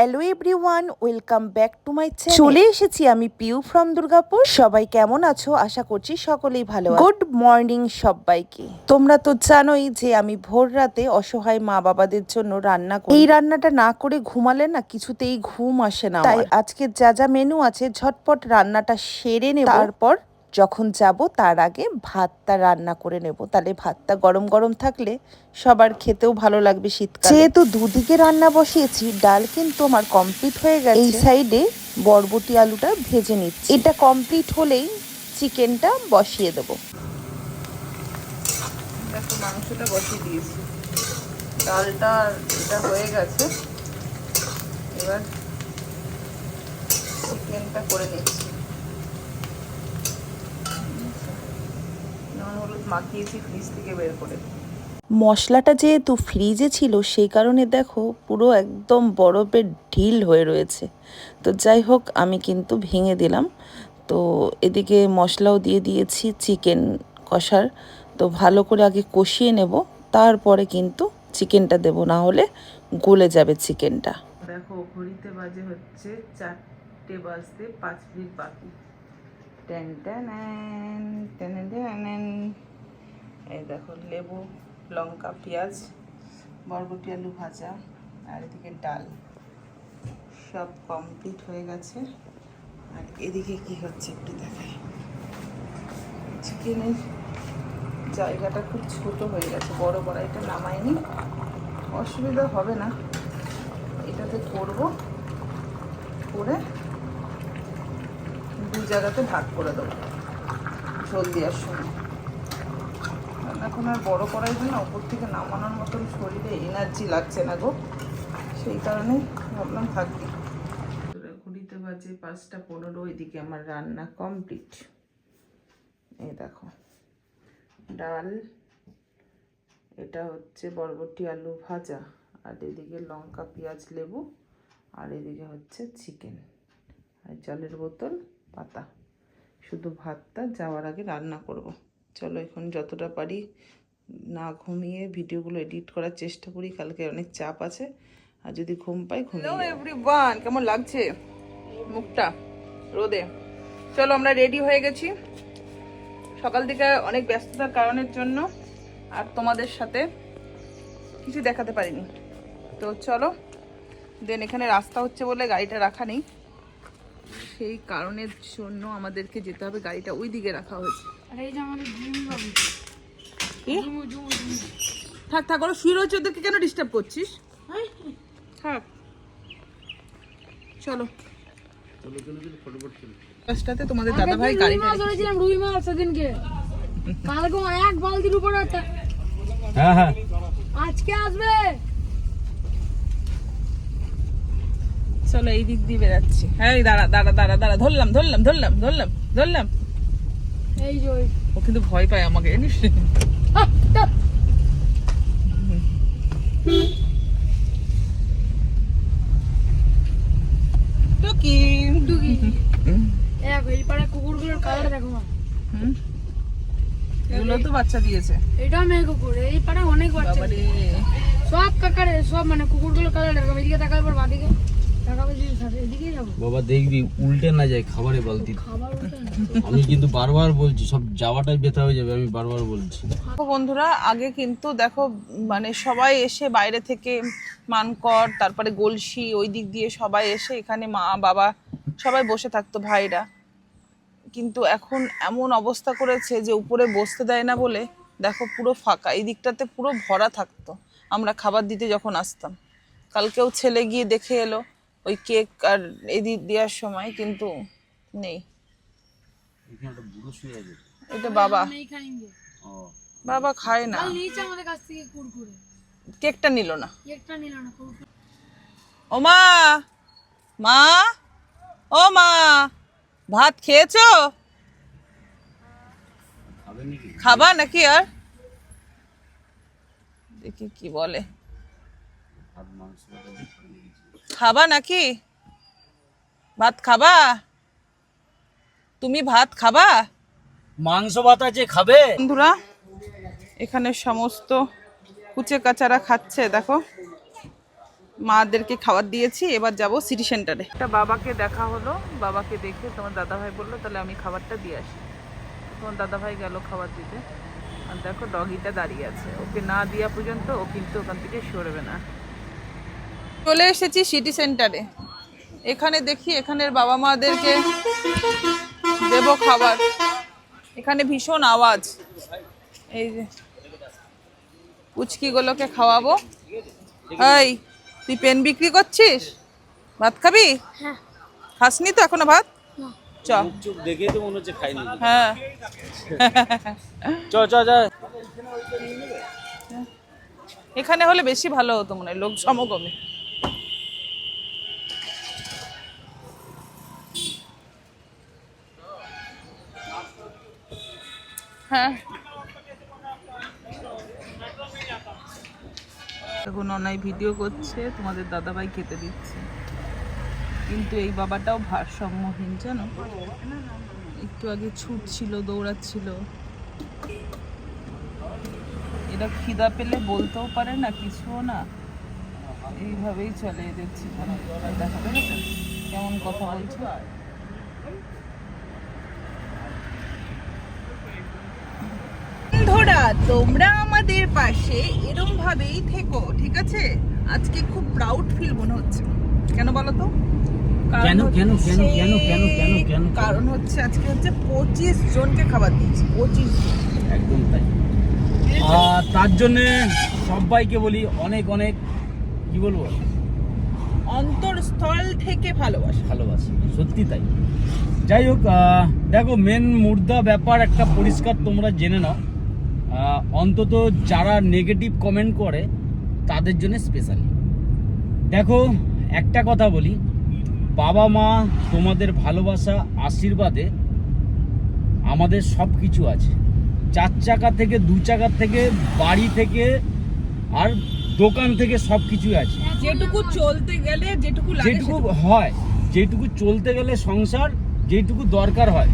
Hello everyone welcome back to my channel চলে এসেছি আমি পিউ ফ্রম দুর্গাপুর। সবাই কেমন আছো? আশা করছি সকলেই ভালো গুড মর্নিং সবাইকে। তোমরা তো জানোই যে আমি ভোর রাতে অসহায় মা বাবাদের জন্য রান্না করি। এই রান্নাটা না করে ঘুমালে না কিছুতেই ঘুম আসে না তাই আজকে যা যা মেনু আছে ঝটপট রান্নাটা সেরে নেব। তারপর যখন যাব তার আগে ভাতটা রান্না করে নেব। তাহলে ভাতটা গরম গরম থাকলে সবার খেতেও ভালো লাগবে শীতকালে। যেহেতু দুদিকে রান্না বসিয়েছি ডাল কিন্তু আমার কমপ্লিট হয়ে গেছে। এই সাইডে বরবটি আলুটা ভেজে নিচ্ছি। এটা কমপ্লিট হলেই চিকেনটা বসিয়ে দেবো। মাংসটা বসিয়ে দিয়েছি। ডালটা এটা হয়ে গেছে। এবার চিকেনটা করে নিচ্ছি। মাখিয়েছি ফ্রিজ থেকে বের করে। মশলাটা যেহেতু ফ্রিজে ছিল সেই কারণে দেখো পুরো একদম বরফের ঢিল হয়ে রয়েছে। তো যাই হোক আমি কিন্তু ভেঙে দিলাম। তো এদিকে মশলাও দিয়ে দিয়েছি চিকেন কষার। তো ভালো করে আগে কষিয়ে নেব তারপরে কিন্তু চিকেনটা দেব না হলে গলে যাবে চিকেনটা দেখো ঘড়িতে বাজে হচ্ছে চারটে বাজতে পাঁচ মিনিট বাকি। Ten ten ten ten. এই দেখো, লেবু, লঙ্কা, পেঁয়াজ, বরবটি, আলু ভাজা, আর এদিকে ডাল। সব কমপ্লিট হয়ে গেছে। আর এদিকে কি হচ্ছে একটু দেখাই। চিকেনের জায়গাটা খুব ছোট হয়ে গেছে, বড় কড়াইটা নামায়নি অসুবিধা হবে না। এটাতে করব। করে দু জায়গাতে ভাগ করে দেবো। ঝোল দেওয়ার সময়। এখন আর বড় করাই না, ওপর থেকে নামানোর মতন শরীরে এনার্জি লাগছে না গো। সেই কারণে ভাবলাম থাকবি। ঘুরিতে বাজে, পাঁচটা পনেরো, এদিকে আমার রান্না কমপ্লিট এই দেখো, ডাল, এটা হচ্ছে বরবটি আলু ভাজা, আর এদিকে লঙ্কা, পেঁয়াজ, লেবু, আর এদিকে হচ্ছে চিকেন আর জলের বোতল, পাতা। শুধু ভাতটা যাওয়ার আগে রান্না করব। চলো এখন যতটা পারি না ঘুমিয়ে ভিডিওগুলো এডিট করার চেষ্টা করি কালকে অনেক চাপ আছে। আর যদি ঘুম পাই ঘুমিয়ে এভরিওয়ান কেমন লাগছে মুখটা? রোদে। চলো আমরা রেডি হয়ে গেছি। সকাল থেকে অনেক ব্যস্ততার কারণের জন্য আর তোমাদের সাথে কিছু দেখাতে পারিনি। তো চলো দেন এখানে রাস্তা হচ্ছে বলে গাড়িটা রাখা নেই। সেই কারণের জন্য আমাদেরকে যেতে হবে গাড়িটা ওই দিকে রাখা হয়েছে। কি? থাক থাক ওরা শুয়ে রয়েছে ওদেরকে কেন ডিস্টার্ব করছিস? থাক। চলো। তোমাদের দাদা ভাই গাড়িটা ধরেছিলাম রুই মাছ সেদিনকে। কালকে এক বালতির উপর একটা হ্যাঁ হ্যাঁ। আজকে আসবে। চলো এই দিক দিয়ে বেরাচ্ছি হ্যাঁ দাঁড়া দাঁড়া দাঁড়া ধরলাম ধরলাম ধরলাম ধরলাম ধরলাম। এই যে ও কিন্তু ভয় পায় আমাকে জানিস টুকি। টুকি। এক এই পাড়া কুকুরগুলোর কালার দেখো মা। হুম। এগুলো তো বাচ্চা দিয়েছে। এটা মেয়ে কুকুর এই পাড়া অনেক বাচ্চা সব কাকারে সব মানে কুকুরগুলোর কালার এরকম এদিকে তাকাবে পর বাদিকে। বাবা দেখবি উল্টে না যায় খাবারে বালতি। আমি কিন্তু বারবার বলছি সব যাওয়াটাই ব্যথা হয়ে যাবে আমি বারবার বলছি। বন্ধুরা আগে কিন্তু দেখো মানে সবাই এসে বাইরে থেকে মানকর তারপরে গলসি ওই দিক দিয়ে সবাই এসে এখানে মা বাবা সবাই বসে থাকতো ভাইরা। কিন্তু এখন এমন অবস্থা করেছে যে উপরে বসতে দেয় না বলে দেখো পুরো ফাঁকা। এই দিকটাতে পুরো ভরা থাকতো। আমরা খাবার দিতে যখন আসতাম কালকেও ছেলে গিয়ে দেখে এলো ওই কেক আর এদিক দেওয়ার সময় কিন্তু নেই। এটা বাবা। বাবা খায় না। কেকটা নিল না। ও মা! মা! ও মা! ভাত খেয়েছো? খাবা নাকি আর? দেখি কি বলে। খাবা নাকি? ভাত খাবা? তুমি ভাত খাবা? মাংস ভাত আছে খাবে? বন্ধুরা এখানে সমস্ত কুচে কাচারা খাচ্ছে দেখো। মাদেরকে খাবার দিয়েছি এবার যাব সিটি সেন্টারে একটা বাবাকে দেখা হলো বাবাকে দেখে তোমার দাদাভাই বলল তাহলে আমি খাবারটা দিয়ে আসি। তোমার দাদাভাই গেল খাবার দিতে। আর দেখো ডগিটা দাঁড়িয়ে আছে। ওকে না দেওয়া পর্যন্ত ও কিন্তু ওখান থেকে সরবে না। চলে এসেছি সিটি সেন্টারে। এখানে দেখি এখানের বাবা মাদেরকে দেব খাবার। এখানে ভীষণ আওয়াজ। এই যে পুচকিগুলোকে খাওয়াবো। এই তুই পেন বিক্রি করছিস? ভাত খাবি? হ্যাঁ। খাসনি তো এখনও ভাত? চ। দেখে তো মনে হচ্ছে খাইনি। হ্যাঁ। চ চ চ এখানে হলে বেশি ভালো হতো মনে হয় লোক সমাগমে। হ্যাঁ। এখন অনাই ভিডিও করছে, তোমাদের দাদাভাই খেতে দিচ্ছে। কিন্তু এই বাবাটাও ভারসাম্যহীন, জানো? একটু আগে ছুটছিল, দৌড়াচ্ছিল। এরা খিদা পেলে বলতেও পারে না, কিছুও না। এইভাবেই চলে এদের জীবন। দেখা গেছে কেমন কথা বলছে বন্ধুরা তোমরা আমাদের পাশে এরম ভাবেই থেকো ঠিক আছে? আজকে খুব প্রাউড ফিল মনে হচ্ছে। কেন বলো তো? কেন, কেন, কেন, কেন, কেন, কেন, কেন? কারণ হচ্ছে আজকে হচ্ছে পঁচিশ জনকে খাবার দিয়েছি পঁচিশ একদম তাই। আর তার জন্যে সবাইকে বলি অনেক অনেক কি বলব? অন্তরস্থল থেকে ভালোবাসা। ভালোবাসি সত্যি তাই। যাই হোক দেখো মেন মুর্দা ব্যাপার একটা পরিষ্কার তোমরা জেনে নাও। অন্তত যারা নেগেটিভ কমেন্ট করে তাদের জন্য স্পেশালি দেখো একটা কথা বলি। বাবা মা তোমাদের ভালোবাসা আশীর্বাদে আমাদের সব কিছু আছে। চার চাকা থেকে দু চাকা থেকে বাড়ি থেকে আর দোকান থেকে সব কিছুই আছে। যেটুকু চলতে গেলে যেটুকু যেটুকু হয় যেটুকু চলতে গেলে সংসার যেটুকু দরকার হয়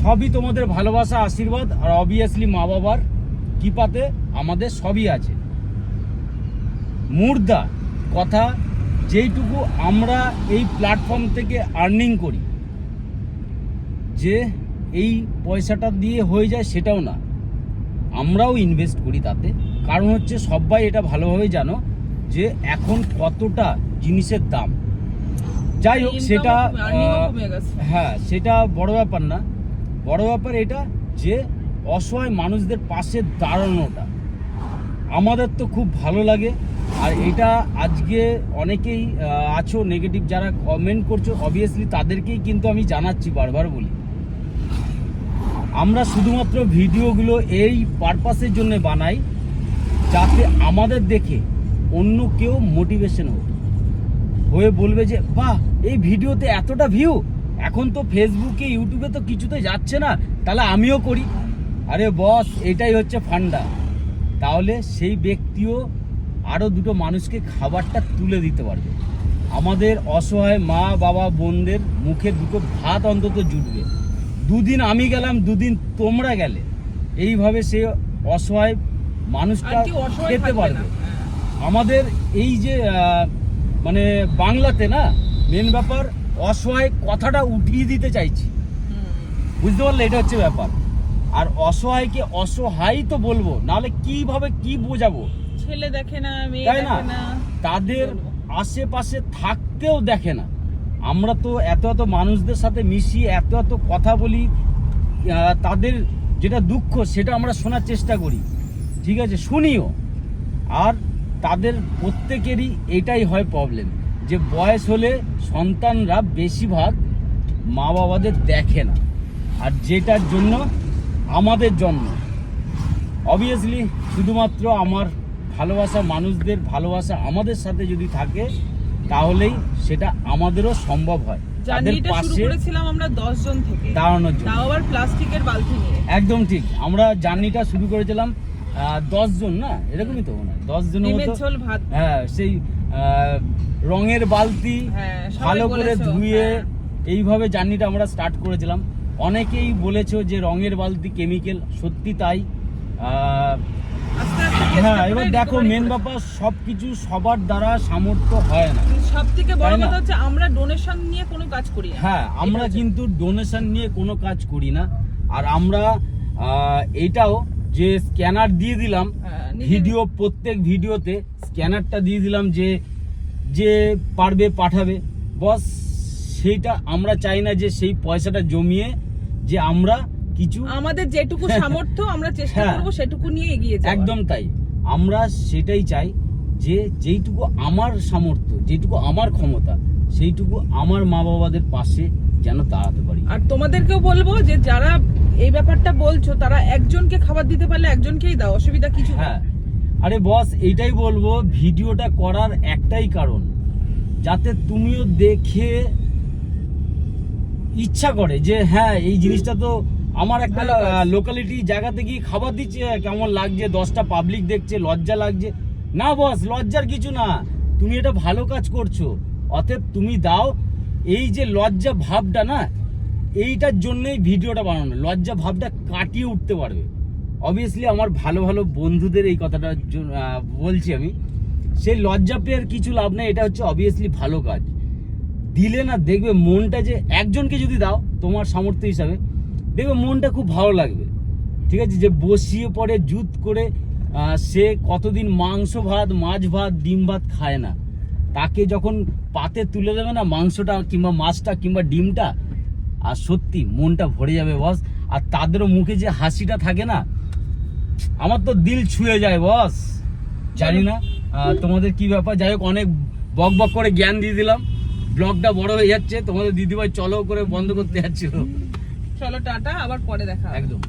সবই তোমাদের ভালোবাসা আশীর্বাদ আর অবভিয়াসলি মা বাবার কৃপাতে আমাদের সবই আছে। মুর্দা কথা যেইটুকু আমরা এই প্ল্যাটফর্ম থেকে আর্নিং করি যে এই পয়সাটা দিয়ে হয়ে যায় সেটাও না। আমরাও ইনভেস্ট করি তাতে। কারণ হচ্ছে সবাই এটা ভালোভাবে জানো যে এখন কতটা জিনিসের দাম। যাই হোক সেটা। হ্যাঁ সেটা বড় ব্যাপার না। বড় ব্যাপার এটা যে অসহায় মানুষদের পাশে দাঁড়ানোটা। আমাদের তো খুব ভালো লাগে। আর এটা আজকে অনেকেই আছো নেগেটিভ যারা কমেন্ট করছ অবভিয়াসলি তাদেরকেই কিন্তু আমি জানাচ্ছি, বারবার বলি। আমরা শুধুমাত্র ভিডিওগুলো এই পারপাসের জন্য বানাই, যাতে আমাদের দেখে অন্য কেউ মোটিভেশন হোক। হয়ে বলবে যে, বাহ, এই ভিডিওতে এতটা ভিউ এখন তো ফেসবুকে ইউটিউবে তো কিছুতে যাচ্ছে না। তাহলে আমিও করি। আরে বস এটাই হচ্ছে ফান্ডা। তাহলে সেই ব্যক্তিও আরও দুটো মানুষকে খাবারটা তুলে দিতে পারবে। আমাদের অসহায় মা বাবা বোনদের মুখে দুটো ভাত অন্তত জুটবে। দুদিন আমি গেলাম দুদিন তোমরা গেলে। এইভাবে সে অসহায় মানুষটা খেতে পারবে। আমাদের এই যে মানে বাংলাতে না মেন ব্যাপার অসহায় কথাটা উঠিয়ে দিতে চাইছি। বুঝতে পারলে? এটা হচ্ছে ব্যাপার। আর অসহায়কে অসহায় তো বলব নাহলে কীভাবে কি বোঝাবো? ছেলে দেখে না মেয়ে তাই না? তাদের আশেপাশে থাকতেও দেখে না। আমরা তো এত এত মানুষদের সাথে মিশি এত এত কথা বলি তাদের যেটা দুঃখ সেটা আমরা শোনার চেষ্টা করি। ঠিক আছে? শুনিও। আর তাদের প্রত্যেকেরই এটাই হয় প্রবলেম যে বয়স হলে সন্তানরা বেশিরভাগ মা বাবাদের দেখে না। আর যেটার জন্য আমাদের জন্য। অবভিয়াসলি শুধুমাত্র আমার ভালোবাসা মানুষদের ভালোবাসা আমাদের সাথে যদি থাকে তাহলেই সেটা আমাদেরও সম্ভব হয়। একদম ঠিক। আমরা জার্নিটা শুরু করেছিলাম আহ, দশ জন না? এরকমই তো মনে দশ হ্যাঁ সেই রঙের বালতি হ্যাঁ, ভালো করে ধুয়ে হ্যাঁ। এইভাবে জার্নিটা আমরা স্টার্ট করেছিলাম। অনেকেই বলেছ যে রঙের বালতি কেমিক্যাল সত্যি তাই। হ্যাঁ এবার দেখো মেন ব্যাপার সবকিছু সবার দ্বারা সামর্থ্য হয় না। সব থেকে বড় কথা হচ্ছে আমরা ডোনেশন নিয়ে কোনো কাজ করি না। হ্যাঁ আমরা কিন্তু ডোনেশন নিয়ে কোনো কাজ করি না। আর আমরা এটাও যে স্ক্যানার দিয়ে দিলাম হ্যাঁ, ভিডিও প্রত্যেক ভিডিওতে স্ক্যানারটা দিয়ে দিলাম যে যে পারবে পাঠাবে। বস সেইটা আমরা চাই না যে সেই পয়সাটা জমিয়ে যে আমরা কিছু আমাদের যেটুকু সামর্থ্য আমরা চেষ্টা হ্যাঁ। করব সেটুকু নিয়ে এগিয়ে যাব একদম তাই। আমরা সেটাই চাই যে যেইটুকু আমার সামর্থ্য যেটুকু আমার ক্ষমতা সেইটুকু আমার মা বাবাদের পাশে যেন দাঁড়াতে পারি। আর তোমাদেরকেও বলব যে যারা এই ব্যাপারটা বলছো তারা একজনকে খাবার দিতে পারলে একজনকেই দাও অসুবিধা কিছু হ্যাঁ। আরে বস এইটাই বলব ভিডিওটা করার একটাই কারণ। যাতে তুমিও দেখে ইচ্ছা করে যে হ্যাঁ এই জিনিসটা তো আমার একটা লোকালিটি জায়গাতে গিয়ে খাবার দিচ্ছে কেমন লাগছে দশটা পাবলিক দেখছে লজ্জা লাগছে। না বস লজ্জার কিছু না। তুমি এটা ভালো কাজ করছ। অতএব তুমি দাও। এই যে লজ্জা ভাবটা না এইটার জন্যই ভিডিওটা বানানো। লজ্জা ভাবটা কাটিয়ে উঠতে পারবে। অবভিয়াসলি আমার ভালো ভালো বন্ধুদের এই কথাটা বলছি আমি। সেই লজ্জা পেয়ে কিছু লাভ নেই এটা হচ্ছে অবভিয়াসলি ভালো কাজ। দিলে না দেখবে মনটা যে একজনকে যদি দাও তোমার সামর্থ্য হিসাবে, দেখবে মনটা খুব ভালো লাগবে। ঠিক আছে? যে বসিয়ে পড়ে জুত করে সে কতদিন মাংস ভাত, মাছ ভাত, ডিম ভাত খায় না। তাকে যখন পাতে তুলে দেবে না মাংসটা কিংবা মাছটা কিংবা ডিমটা, আর সত্যি মনটা ভরে যাবে বস। আর তাদেরও মুখে যে হাসিটা থাকে না, আমার তো দিল ছুঁয়ে যায় বস। জানি না তোমাদের কি ব্যাপার? যাই হোক, অনেক বক বক করে জ্ঞান দিয়ে দিলাম। ব্লগটা বড় হয়ে যাচ্ছে তোমাদের দিদিভাই চলো করে বন্ধ করতে যাচ্ছিল। চলো টাটা আবার পরে দেখা হবে। একদম।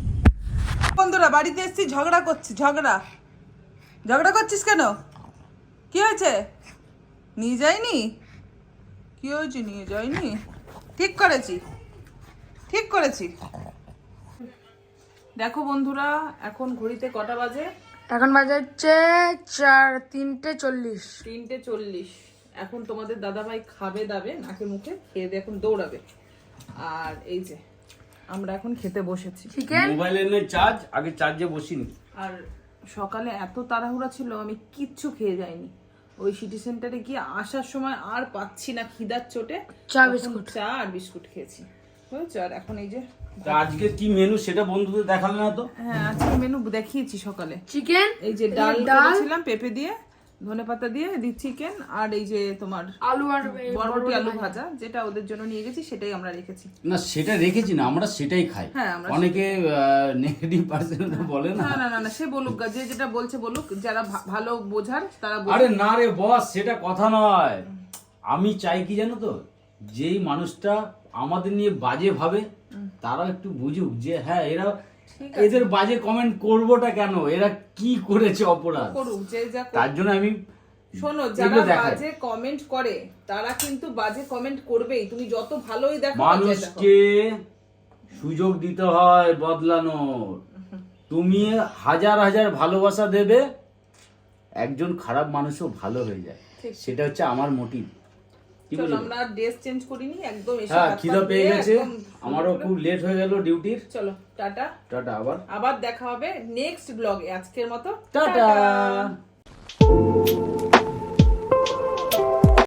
বন্ধুরা বাড়িতে এসেছি ঝগড়া করছি ঝগড়া। ঝগড়া করছিস কেন? কি হয়েছে? নিয়ে যাইনি? কি হয়েছে নিয়ে যাইনি? ঠিক করেছি। ঠিক করেছি। দেখো বন্ধুরা এখন ঘড়িতে কটা বাজে? এখন বাজে হচ্ছে চার তিনটে চল্লিশ। তিনটে চল্লিশ। এখন তোমাদের দাদাভাই খাবে দাবে নাকে মুখে খেয়ে দিয়ে এখন দৌড়াবে। আর এই যে আমরা এখন খেতে বসেছি। চিকেন মোবাইলের নেই চার্জ আগে চার্জে বসিনি। আর সকালে এত তাড়াহুড়া ছিল আমি কিচ্ছু খেয়ে যাইনি। ওই সিটি সেন্টারে গিয়ে আসার সময় আর পাচ্ছি না খিদার চোটে। চা বিস্কুট। চা আর বিস্কুট খেয়েছি। বুঝেছ? আর এখন এই যে আজকে কি মেনু সেটা বন্ধুদের দেখালে না তো? হ্যাঁ আজকে মেনু দেখিয়েছি সকালে। চিকেন এই যে ডাল ডাল। করেছিলাম পেঁপে দিয়ে। ধনে পাতা দিয়ে দি চিকেন আর এই যে তোমার আলু আর বরবটি আলু ভাজা যেটা ওদের জন্য নিয়ে গেছি সেটাই আমরা রেখেছি। না সেটা রেখেছি না আমরা সেটাই খাই। হ্যাঁ, অনেকে নেগেটিভ পার্সেন্ট বলে না। না না না না সে বলুক যে যেটা বলছে বলুক যারা ভালো বোঝার তারা আরে না রে বস সেটা কথা নয়। আমি চাই কি জানো তো? যেই মানুষটা আমাদের নিয়ে বাজে ভাবে তারা একটু বুঝুক যে হ্যাঁ এরা এদের বাজে কমেন্ট করবোটা কেন? এরা কি করেছে অপরাধ। তার জন্য আমি শোনো যারা বাজে কমেন্ট করে তারা কিন্তু বাজে কমেন্ট করবেই। তুমি যত ভালোই দেখো মানুষকে সুযোগ দিতে হয় বদলানোর। তুমি হাজার হাজার ভালোবাসা দেবে একজন খারাপ মানুষও ভালো হয়ে যায়। সেটা হচ্ছে আমার মোটিভ চলো আমরা ড্রেস চেঞ্জ করিনি একদম এসে হ্যাঁ খিদা পেয়ে গেছে। আমারও খুব লেট হয়ে গেল ডিউটির চলো টাটা। টাটা আবার। আবার দেখা হবে নেক্সট ব্লগে আজকের মতো টাটা।